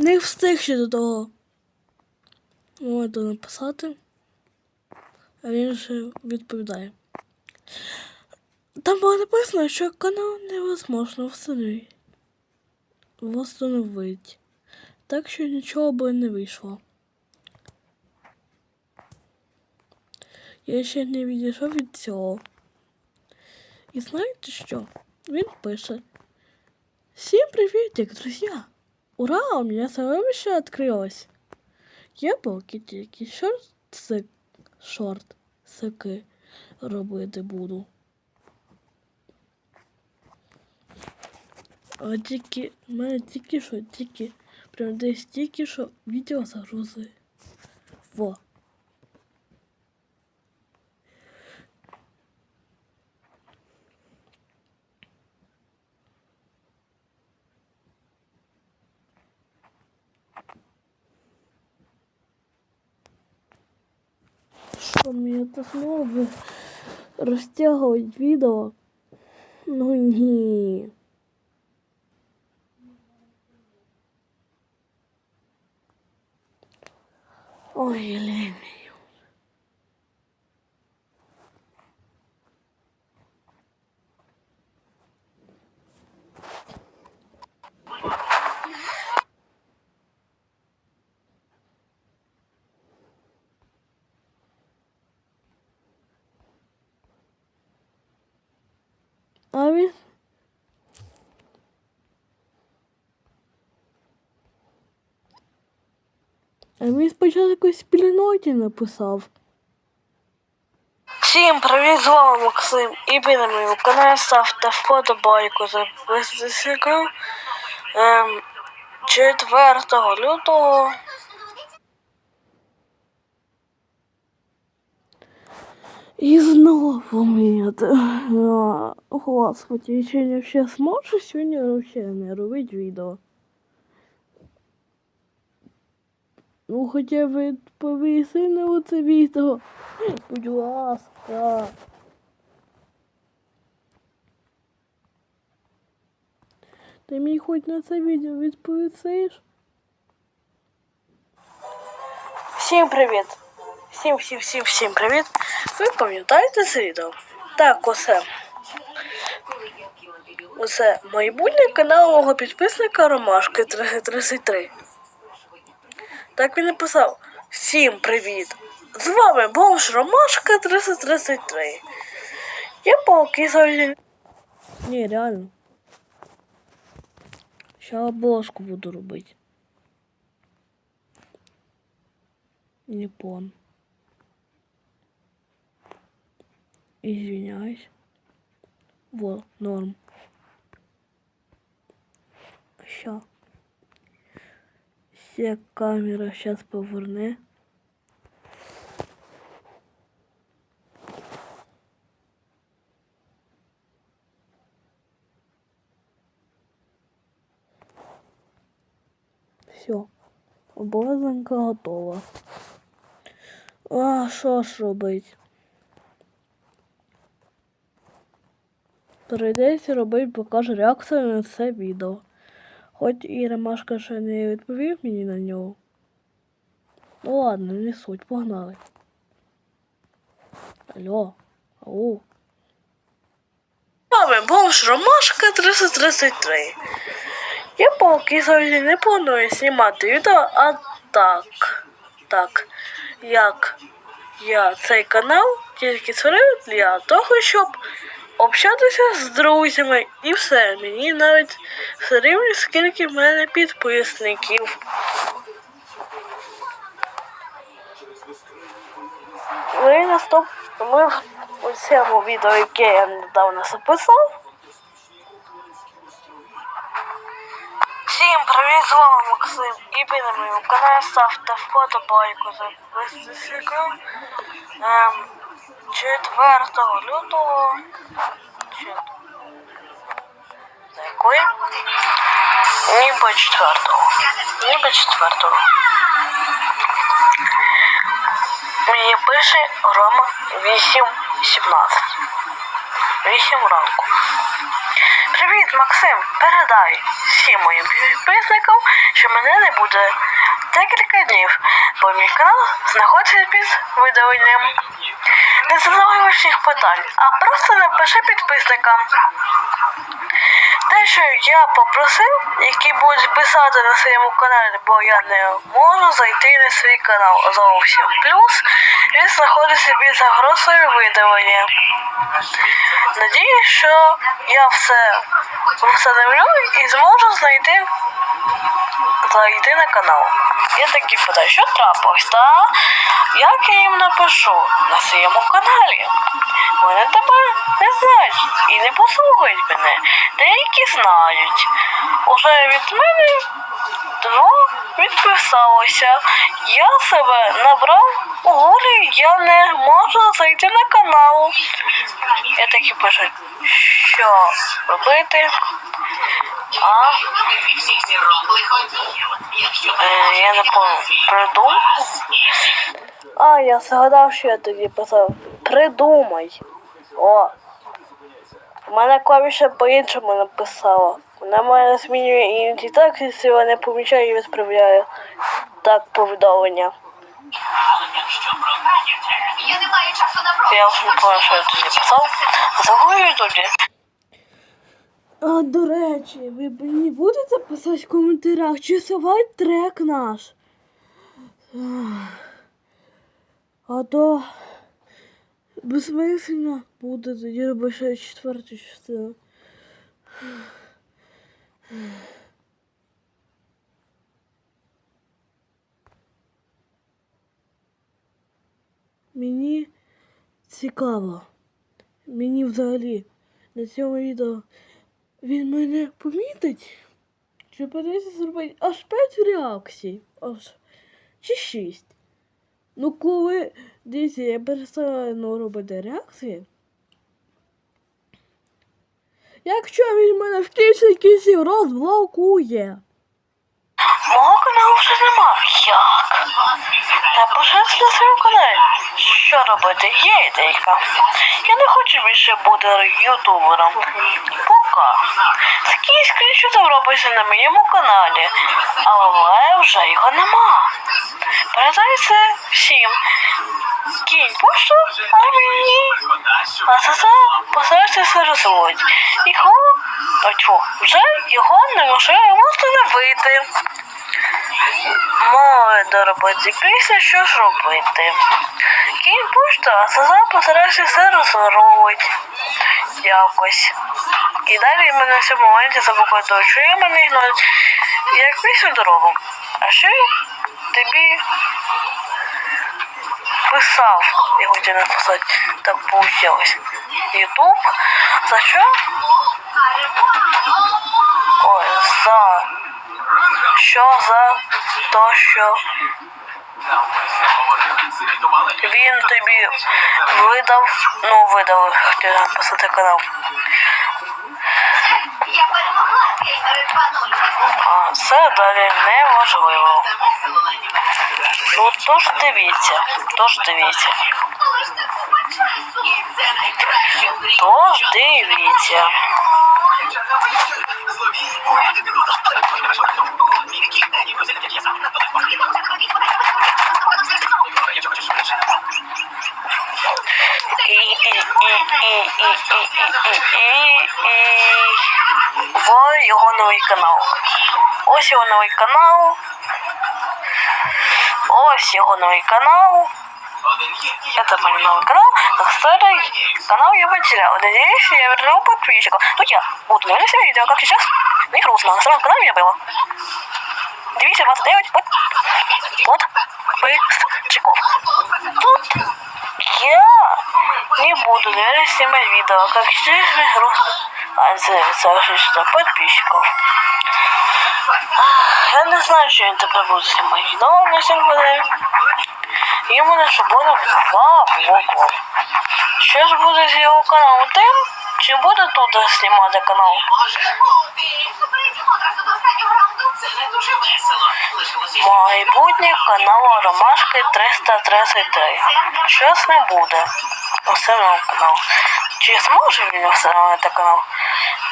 Не встиг ще до того. Можете написати. А він ще відповідає. Там було написано, що канал невозможно встановити. Восстановити. Так що нічого би не вийшло. Я ще не відійшов від цього. І знаєте що? Він пише. Всем приветик, друзья! Ура, у меня сокровище открылось! Я тільки шорт сик, шорт сики робити буду. А тільки, в мене тільки що, тільки, прям десь тільки що відео загрузи. Во. Что мне это снова растягивать видео? Ну ні. Ой, лень. Він А він спочатку спільноті написав. Всім привіт, з вами Максим і ви на моєму каналі ставте вподобайку за висвітлю ем, 4 лютого. І знову нет. А, Господи, я сьогодні вообще зможу сьогодні вообще не робити відео. Ну хоча б повіси на оце відео. Будь ласка. Ти мені хоч на це відео відповісиш? Всім привіт! Всім, всім, всім, всім привіт! Ви пам'ятаєте це відео? Так, оце. Оце майбутнє канал мого підписника Ромашки 333. Так він написав. Всім привіт! З вами бомж Ромашка 333. Я поки завжди. Ні, реально. Ще обложку буду робити. Япон. Извиняюсь. Во, норм. Ща. Все камера сейчас поверне. Все. Обладинка готова. А що ж робить? Прийдеться робити покаже реакцію на це відео. Хоч і Ромашка ще не відповів мені на нього. Ну ладно, не суть, погнали. Алло, ау. Мами, бомж Ромашка 333. Я поки завжди не планую знімати відео, а так. Так. Як я цей канал тільки створив для того, щоб общатися з друзями і все. Мені навіть все рівно, скільки в мене підписників. Ну і наступ... Ми у цьому відео, яке я недавно записав. Всім привіт, з вами Максим і ви на моєму каналі ставте вподобайку за висвітлю ем, 4 лютого. За якої? Ніби 4. Ніби 4. Мені пише Рома 8.17. 8 ранку. Привіт, Максим, передай всім моїм підписникам, що мене не буде декілька днів, бо мій канал знаходиться під видаленням. Не задавай ваших питань, а просто напиши підписникам. Те, що я попросив, які будуть писати на своєму каналі, бо я не можу зайти на свій канал зовсім. Плюс він знаходиться під загрозою видалення. Надіюсь, що я все встановлю і зможу знайти зайти на канал. Я такі питаю, що трапилось, та як я їм напишу на своєму каналі? Вони тебе не знають і не послухають мене. Деякі знають. Уже від мене два відписалося. Я себе набрав у гулі, я не можу зайти на канал. Я такі пишу, що робити? А? Е, я не. Придумав? А, я згадав, що я тоді писав. Придумай. О. У мене клавіша по-іншому написала. Вона мене змінює іноді так, якщо я не помічаю і відправляю так повідомлення. Я не маю часу на Я вже не пам'ятаю, що я тоді писав. Загую тоді. А до речі, ви мені будете писати в коментарях, чи совай трек наш? А то безсмисленно буде тоді робити ще четверту частину. Мені цікаво. Мені взагалі на цьому відео він мене помітить? Чи подається зробити аж 5 реакцій? Аж чи 6? Ну, коли дивіться, я перестану робити реакції. Якщо він мене в кінці кінців розблокує. Мого каналу вже нема. Як? Та Напишіть на своєму каналі. Що робити? Є ідейка. Я не хочу більше бути ютубером. Пока. Такий скріншот робиться на моєму каналі. Але вже його нема. Передай це всім. Кінь пошту, а мені. А постарайся все розводь. Його, Очу, вже його неможливо встановити. Мови доробити після що ж робити. Кінь пошта, а це постарайся все розворовувати. Якось. І далі мене в цьому моменті заблокує, що я мене ігнорить. Як пісню дорогу. А ще тобі писав, я хотів написати, так получилось. Ютуб, за що? Ой, за що за то, що він тобі видав, ну видав, хотів написати канал. А це далі неможливо. Ну тож дивіться, тож дивіться, тож дивіться. І, і, і, і, і, і, і, і, і. Його новий канал. Ось його новий канал. Ось його новий канал. Это мой новый канал. Так старый канал я потерял. Надеюсь, я вернул подписчиков. Ну я буду наверное, себе видео, как сейчас. Не грустно. На самом канале меня было. 229 под... подписчиков. Тут я не буду, наверное, снимать видео, как сейчас мне грустно. записавшись на подписчиков. Я не знаю, что это пробудет мои новые символы. Ему на свободу два буква. ж буде з його каналу тим, чи буде тут знімати канал. Майбутнє канал Ромашки 333. Щось не буде. Усе на канал. Чи зможе він встановити канал?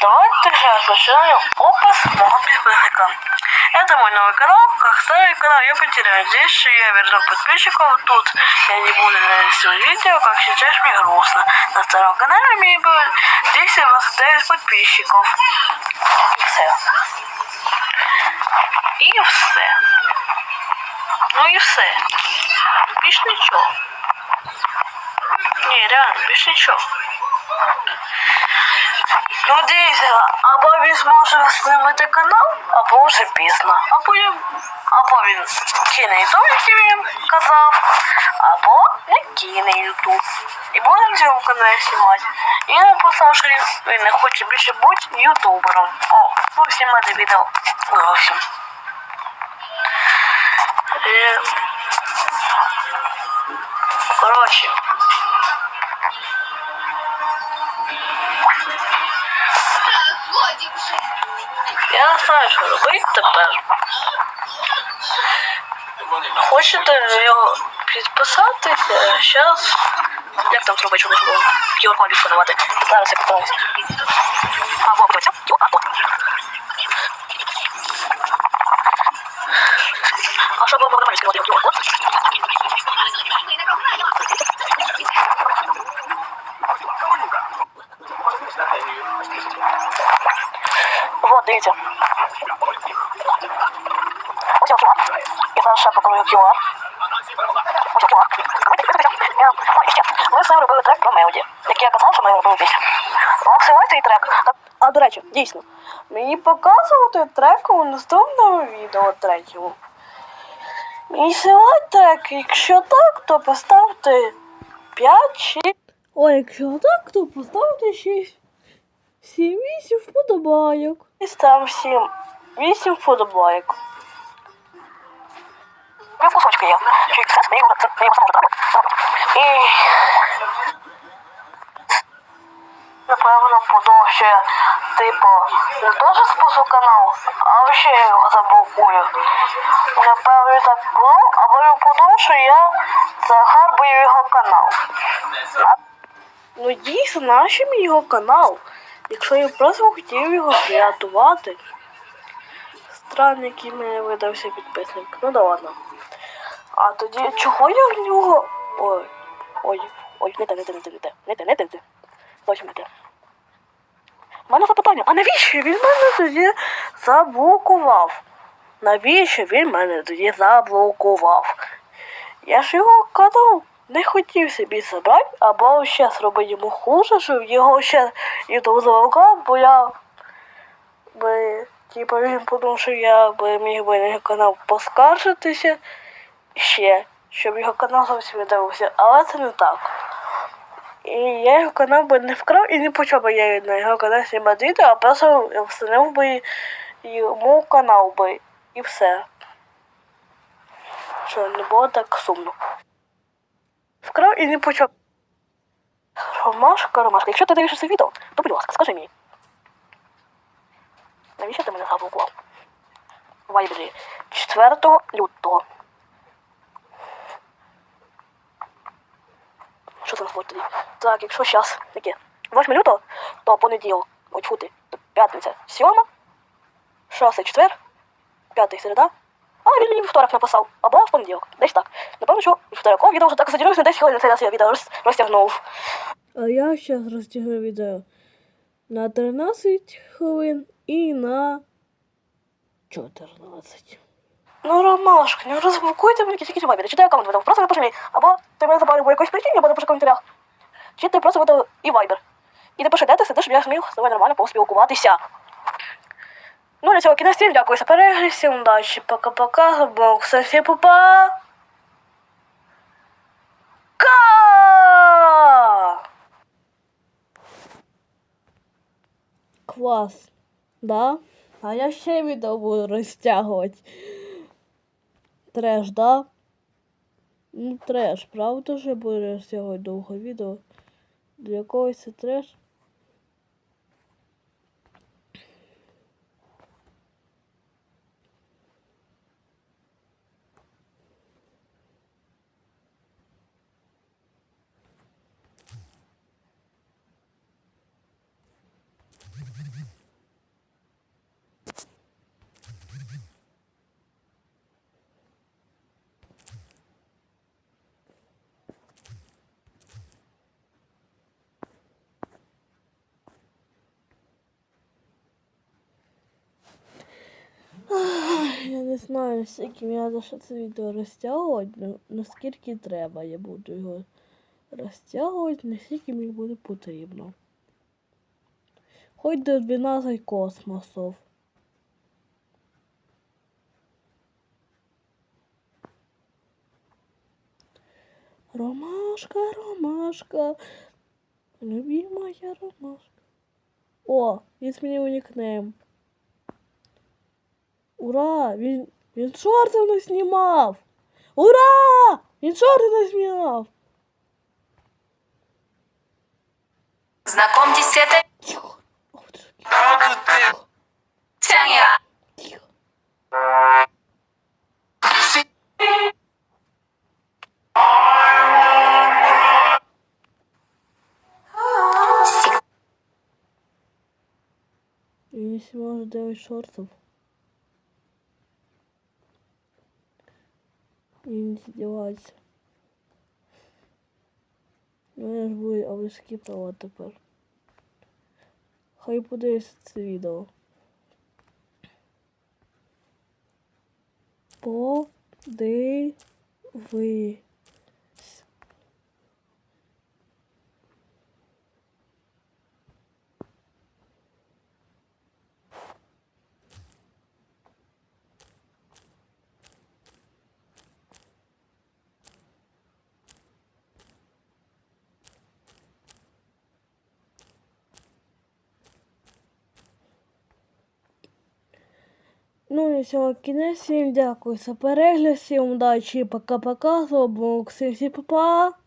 Давайте сейчас начинаем опас моего подписчика. Это мой новый канал, как старый канал я потерял. Здесь же я верну подписчиков, тут я не буду нарисовать видео, как сейчас мне грустно. На старом канале мне было 229 подписчиков. И все. І все. Ну і все. Більш нічого. Ні, реально, більш нічого. Ну дивіться, або він зможе знімати канал, або вже пізно. Або, я, або він кине ютуб, який він казав, або не кине ютуб. І буде на цьому каналі знімати. І написав, що він не хоче більше бути ютубером. О, ну знімати відео зовсім. Е, Коротше. Я не знаю, що робити тепер. Хочете на нього підписатися? Зараз. Як там зробити, щоб було QR-код відсканувати? Зараз я питаюся. А, вот, ось, QR код. А що було нормально скинути QR-код? Вот, І. Ми все робили трек про Мелоді, який я казав, що ми робили. А, до речі, дійсно, мені показувати трек у наступному відео третьому. Мені сьогодні трек, якщо так, то поставте 5 чи... Ой, якщо так, то поставте 6. 7-8 вподобайок. там 7, 8 вподобайок. Дві кусочки. Напевно, буду ще, типу, не теж спусу канал, а ще я його заблокую. Напевно, так було, або я подумав, що я захарбую його канал. Ну дійсно, нащо мені його канал? Якщо я просто хотів його врятувати. Странний, який мені видався підписник. Ну да ладно. А тоді чого я в нього. Ой. Ой, ой, не те, не те, не те, не те, не те, не те, не те. Зовсім. У мене запитання, а навіщо він мене тоді заблокував? Навіщо він мене тоді заблокував? Я ж його канал не хотів собі забрати, або ще зробити йому хуже, щоб його ще ютуб заблокував, бо я би, типу, він подумав, що я би міг би на канал поскаржитися ще, щоб його канал зовсім видався, але це не так. І я його канал би не вкрав і не почав би я на його канал знімати відео, а просто встановив би йому канал би і все. Що не було так сумно. Вкрав і не почав. Ромашка, Ромашка, якщо ти дивишся це відео, то будь ласка, скажи мені. Навіщо ти мене заблокував? Вайбері 4 лютого. Що насправді? Так, якщо зараз таке 8 лютого, то понеділок, ой, фу ти, то п'ятниця 7, 6 четвер, 5 середа, а він мені вівторок написав, або в понеділок, десь так. Напевно, що вівторок, о, відео вже так заділилося на 10 хвилин, раз я відео роз- розтягнув. А я зараз розтягну відео на 13 хвилин і на 14. Ну, Ромашка, не розблокуйте мені тільки вайбері. Чи ти аккаунт видав? Просто напиши мені. Або ти мене забарив по якоїсь причині, або напиши в коментарях. Чи ти просто видав і вайбер. І напиши, де ти сидиш, щоб я зміг з тобою нормально поспілкуватися. Ну, на цього кінець стрім, дякую за перегляд, всім удачі, пока-пока, бокса, всі папа. Ка! Клас. Да? А я ще відео буду розтягувати. Треш, да? Ну, треш, правда же буде розтягувати довго відео? Для когось це треш? Не знаю, скільки мені треба ще це відео розтягувати, ну, наскільки треба, я буду його розтягувати, наскільки мені буде потрібно. Хоч до 12 космосів. Ромашка, ромашка, любимая ромашка. О, він змінив нікнейм. Ура! Він, він шорти не знімав! Ура! Він шорти не знімав! Знакомьтесь, это Тихо! Ох, ти ж, Тяня. тихо. Він не знімав 9 Він здівається. Ну я ж буде авторські права тепер. Хай подивиться це відео. Подивись. Ну і цього кінець. Всім дякую за перегляд, всім удачі, пока-пока, з вами був всім па-па.